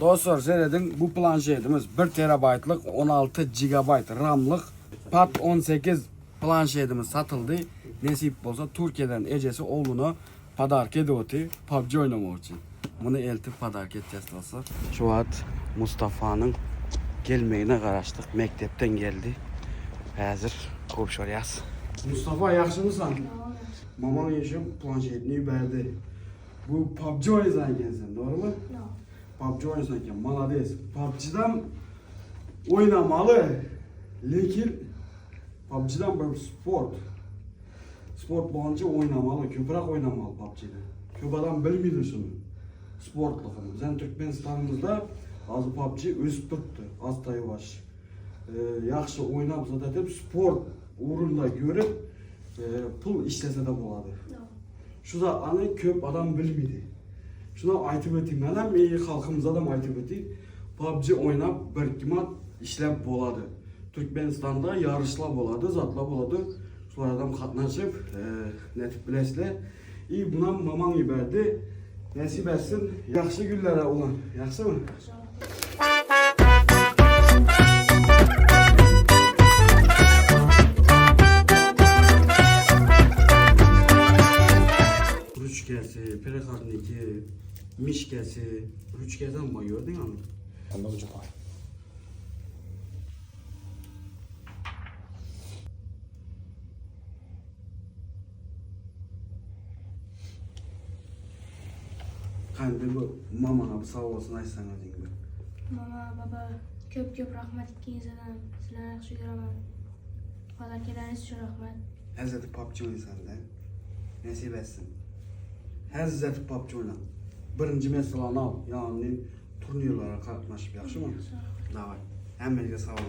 Dostlar seyredin bu planşetimiz 1 terabaytlık 16 GB RAM'lık PAT 18 planşetimiz satıldı. Nasip olsa Türkiye'den ecesi oğluna padark ediyordu PUBG oynamak için. Bunu eltip padark edeceğiz dostlar. Şu an Mustafa'nın gelmeyine karıştık. Mektepten geldi. Hazır konuşuyoruz. Mustafa yaxşımısan? Maman yaşam planşetini verdi. Bu PUBG oynayan sen doğru mu? PUBG oynasın malades. PUBG'dan oynamalı. Lekin PUBG'dan bir sport. Sport boyunca oynamalı. Köpürek oynamalı PUBG'de. Bilmeydi şunu. Sportluğunu. Bizim Türkmenistan'ımızda az PUBG ösüp tuttu. Az da yavaş. Ee, yaxşı oynap zaten hep sport uğrunda görüp e, pul işlese de boladı. Şu da anı köp adam bilmeydi. Şuna aytib öteyim. Ben hem iyi halkımıza da aytib öteyim. PUBG oynap bir kimat işlep boladı. Türkmenistan'da yarışlar boladı, zatlar boladı. Şulardan katnaşıp, e, netip bilesler. İyi buna maman yiberdi. Nasip etsin. Yaxşı günlere ulan. Yaxşı mı? Rüçkesi, perekarniki, mişkesi, rüçkeden mi gördün ama? Anladım çok Kendi bu mamana bir sağ olasın aytsanız gibi. Mama, baba, köp köp rahmat ikkinizdan. Sizlarni yaxshi ko'raman. Falakalaringiz uchun rahmat. Hazreti PUBG oynasan da. Nasip etsin. Hazreti PUBG oyna. Birinci mesela al. Yani turnirlara katnaşıp yaxşımı? Davay. Hammaga sağ olun.